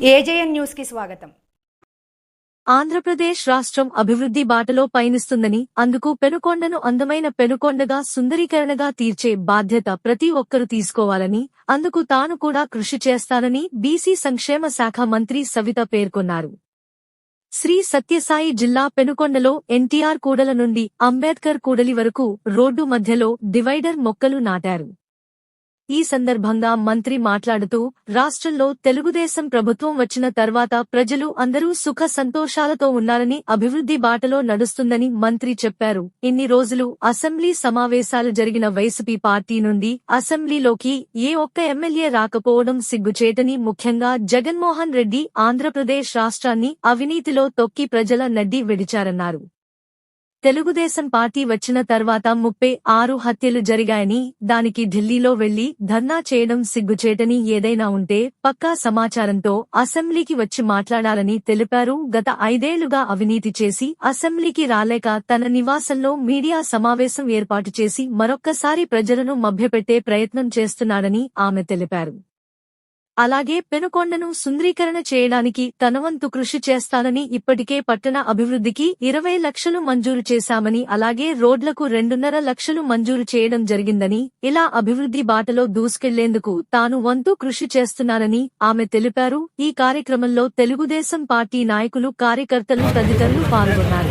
AJN న్యూస్కి స్వాగతం. ఆంధ్రప్రదేశ్ రాష్ట్రం అభివృద్ధి బాటలో పయనిస్తుందని అందుకు పెనుకొండను అందమైన పెనుకొండగా సుందరీకరణగా తీర్చే బాధ్యత ప్రతి ఒక్కరూ తీసుకోవాలని అందుకు తాను కూడా కృషి చేస్తానని బీసీ సంక్షేమ శాఖ మంత్రి సవిత పేర్కొన్నారు. శ్రీ సత్యసాయి జిల్లా పెనుకొండలో ఎన్టీఆర్ కూడల నుండి అంబేద్కర్ కూడలి వరకు రోడ్డు మధ్యలో డివైడర్ మొక్కలు నాటారు. ఈ సందర్భంగా మంత్రి మాట్లాడుతూ రాష్ట్రంలో తెలుగుదేశం ప్రభుత్వం వచ్చిన తర్వాత ప్రజలు అందరూ సుఖ సంతోషాలతో ఉన్నారని అభివృద్ధి బాటలో నడుస్తుందని మంత్రి చెప్పారు. ఇన్ని రోజులు అసెంబ్లీ సమావేశాలు జరిగిన వైసీపీ పార్టీ నుండి అసెంబ్లీలోకి ఏ ఒక్క ఎమ్మెల్యే రాకపోవడం సిగ్గుచేటని ముఖ్యంగా జగన్మోహన్ రెడ్డి ఆంధ్రప్రదేశ్ రాష్ట్రాన్ని అవినీతిలో తొక్కి ప్రజల నడ్డి విడిచారన్నారు. తెలుగుదేశం పార్టీ వచ్చిన తర్వాత ముప్పై ఆరు హత్యలు జరిగాయని దానికి ఢిల్లీలో వెళ్ళి ధర్నా చేయడం సిగ్గుచేటని ఏదైనా ఉంటే పక్కా సమాచారంతో అసెంబ్లీకి వచ్చి మాట్లాడాలని తెలిపారు. గత ఐదేళ్ళుగా అవినీతి చేసి అసెంబ్లీకి రాలేక తన నివాసంలో మీడియా సమావేశం ఏర్పాటు చేసి మరొక్కసారి ప్రజలను మభ్యపెట్టే ప్రయత్నం చేస్తున్నాడని ఆమె తెలిపారు. అలాగే పెనుకొండను సుందరీకరణ చేయడానికి తనవంతు కృషి చేస్తానని ఇప్పటికే పట్టణ అభివృద్ధికి ఇరవై లక్షలు మంజూరు చేశామని అలాగే రోడ్లకు రెండున్నర లక్షలు మంజూరు చేయడం జరిగిందని ఇలా అభివృద్ధి బాటలో దూసుకెళ్ళేందుకు తాను వంతు కృషి చేస్తున్నానని ఆమె తెలిపారు. ఈ కార్యక్రమంలో తెలుగుదేశం పార్టీ నాయకులు కార్యకర్తలు తదితరులు పాల్గొన్నారు.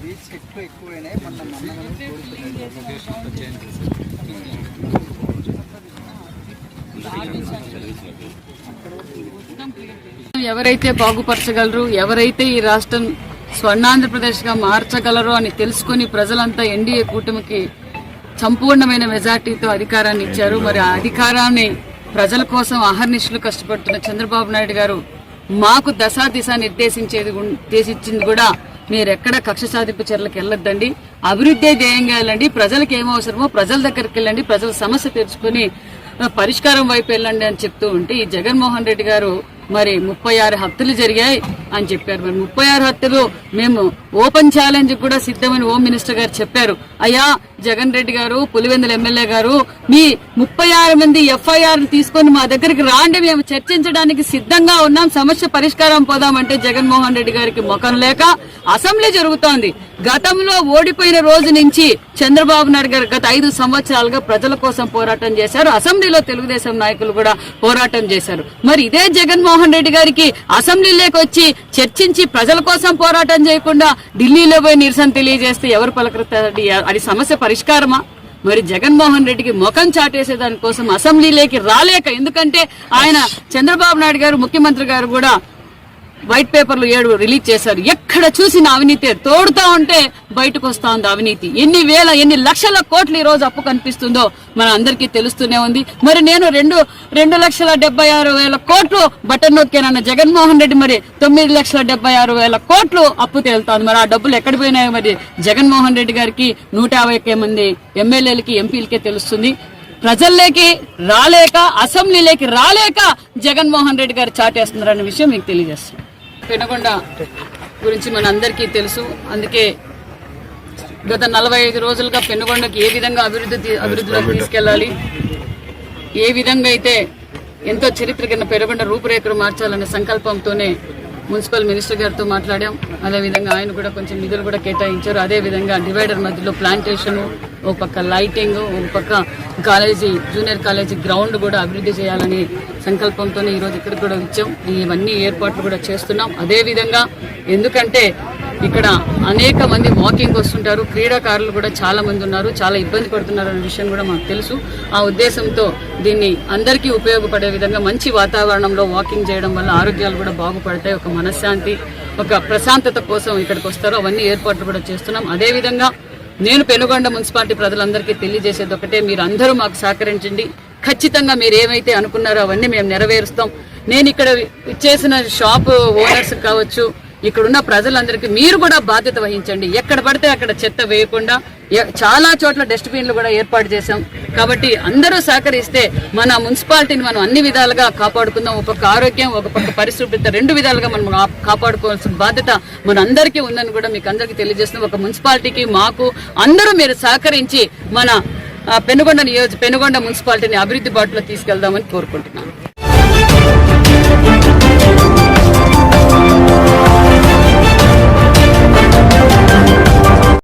బీచ్ ఎక్కువ ఎక్కువైనాయి మన మొన్న ఎవరైతే బాగుపరచగలరు ఎవరైతే ఈ రాష్ట్రం స్వర్ణాంధ్రప్రదేశ్గా మార్చగలరు మార్చగలరో అని తెలుసుకుని ప్రజలంతా ఎన్డీఏ కూటమికి సంపూర్ణమైన మెజార్టీతో అధికారాన్ని ఇచ్చారు. మరి ఆ అధికారాన్ని ప్రజల కోసం అహర్నిశలు కష్టపడుతున్న చంద్రబాబు నాయుడు గారు మాకు దశా దిశ నిర్దేశించేది గు- కూడా మీరెక్కడ కక్ష సాధింపు చర్యలకు వెళ్ళొద్దండి. అభివృద్ధి ధ్యేయంగా వెళ్ళండి. ప్రజలకు ఏమవసరమో ప్రజల దగ్గరికి వెళ్ళండి. ప్రజల సమస్య తెరుచుకుని పరిష్కారం వైపు వెళ్ళండి అని చెప్తూ ఉంటే ఈ జగన్మోహన్ రెడ్డి గారు మరి ముప్పై ఆరు హత్యలు జరిగాయి అని చెప్పారు. మరి ముప్పై ఆరు హత్యలు మేము ఓపెన్ ఛాలెంజ్ కూడా సిద్ధమని హోమ్ మినిస్టర్ గారు చెప్పారు. అయ్యా జగన్ రెడ్డి గారు పులివెందుల ఎమ్మెల్యే గారు మీ ముప్పై ఆరు మంది ఎఫ్ఐఆర్ తీసుకొని మా దగ్గరికి రాండి మేము చర్చించడానికి సిద్ధంగా ఉన్నాం సమస్య పరిష్కారం పోదామంటే జగన్మోహన్ రెడ్డి గారికి ముఖం లేక అసెంబ్లీ జరుగుతోంది. గతంలో ఓడిపోయిన రోజు నుంచి చంద్రబాబు నాయుడు గారు గత ఐదు సంవత్సరాలుగా ప్రజల కోసం పోరాటం చేశారు. అసెంబ్లీలో తెలుగుదేశం నాయకులు కూడా పోరాటం చేశారు. మరి ఇదే జగన్మోహన్ రెడ్డి గారికి అసెంబ్లీలోకి వచ్చి చర్చించి ప్రజల కోసం పోరాటం చేయకుండా ఢిల్లీలో పోయి నిరసన తెలియజేస్తే ఎవరు పలకరుతారండి అది సమస్య పరిష్కారమా? మరి జగన్మోహన్ రెడ్డికి ముఖం చాటేసే దానికోసం అసెంబ్లీలోకి రాలేక ఎందుకంటే ఆయన చంద్రబాబు నాయుడు గారు ముఖ్యమంత్రి గారు కూడా వైట్ పేపర్లు ఏడు రిలీజ్ చేశారు. ఎక్కడ చూసిన అవినీతి తోడుతా ఉంటే బయటకు వస్తా ఉంది అవినీతి. ఎన్ని వేల ఎన్ని లక్షల కోట్లు ఈ రోజు అప్పు కనిపిస్తుందో మన అందరికీ తెలుస్తూనే ఉంది. మరి నేను రెండు రెండు లక్షల డెబ్బై ఆరు వేల కోట్లు బటన్ నొక్కానన్న జగన్మోహన్ రెడ్డి మరి తొమ్మిది లక్షల డెబ్బై ఆరు వేల కోట్లు అప్పు తేలుతాను మరి ఆ డబ్బులు ఎక్కడ పోయినాయో మరి జగన్మోహన్ రెడ్డి గారికి నూట యాభై మంది ఎమ్మెల్యేలకి ఎంపీలకే తెలుస్తుంది. ప్రజల్లోకి రాలేక అసెంబ్లీలోకి రాలేక జగన్మోహన్ రెడ్డి గారు చాటేస్తున్నారన్న విషయం మీకు తెలియజేస్తుంది పెనగొండ గురించి మన అందరికీ తెలుసు. అందుకే గత నలభై ఐదు రోజులుగా పెనుగొండకి ఏ విధంగా అభివృద్ధి అభివృద్ధిలోకి తీసుకెళ్ళాలి ఏ విధంగా అయితే ఎంతో చరిత్ర కింద పెనుగొండ రూపురేఖలు మార్చాలనే సంకల్పంతోనే మున్సిపల్ మినిస్టర్ గారితో మాట్లాడాం. అదేవిధంగా ఆయన కూడా కొంచెం నిధులు కూడా కేటాయించారు. అదేవిధంగా డివైడర్ మధ్యలో ప్లాంటేషన్ ఒక పక్క లైటింగ్ ఒక పక్క కాలేజీ జూనియర్ కాలేజీ గ్రౌండ్ కూడా అభివృద్ధి చేయాలని సంకల్పంతోనే ఈరోజు ఇక్కడికి కూడా వచ్చాం. ఇవన్నీ ఏర్పాట్లు కూడా చేస్తున్నాం. అదే విధంగా ఎందుకంటే ఇక్కడ అనేక మంది వాకింగ్ వస్తుంటారు. క్రీడాకారులు కూడా చాలా మంది ఉన్నారు. చాలా ఇబ్బంది పడుతున్నారు అనే విషయం కూడా మాకు తెలుసు. ఆ ఉద్దేశంతో దీన్ని అందరికీ ఉపయోగపడే విధంగా మంచి వాతావరణంలో వాకింగ్ చేయడం వల్ల ఆరోగ్యాలు కూడా బాగుపడతాయి. ఒక మనశ్శాంతి ఒక ప్రశాంతత కోసం ఇక్కడికి వస్తారు. అవన్నీ ఏర్పాట్లు కూడా చేస్తున్నాం. అదే విధంగా నేను పెనుగొండ మున్సిపాలిటీ ప్రజలందరికీ తెలియజేసేది ఒకటే. మీరు అందరూ మాకు సహకరించండి. ఖచ్చితంగా మీరు ఏమైతే అనుకున్నారో అవన్నీ మేము నెరవేరుస్తాం. నేను ఇక్కడ ఇచ్చేసిన షాప్ ఓనర్స్ కావచ్చు ఇక్కడున్న ప్రజలందరికీ మీరు కూడా బాధ్యత వహించండి. ఎక్కడ పడితే అక్కడ చెత్త వేయకుండా చాలా చోట్ల డస్ట్బిన్లు కూడా ఏర్పాటు చేశాం. కాబట్టి అందరూ సహకరిస్తే మన మున్సిపాలిటీని మనం అన్ని విధాలుగా కాపాడుకుందాం. ఒక పక్క ఆరోగ్యం ఒక పక్క పరిశుభ్రత రెండు విధాలుగా మనం కాపాడుకోవాల్సిన బాధ్యత మన అందరికీ ఉందని కూడా మీకు అందరికీ తెలియజేస్తున్నాం. ఒక మున్సిపాలిటీకి మాకు అందరూ మీరు సహకరించి మన పెనుగొండ నియోజక పెనుగొండ మున్సిపాలిటీని అభివృద్ధి బాటలో తీసుకెళ్దామని కోరుకుంటున్నాను.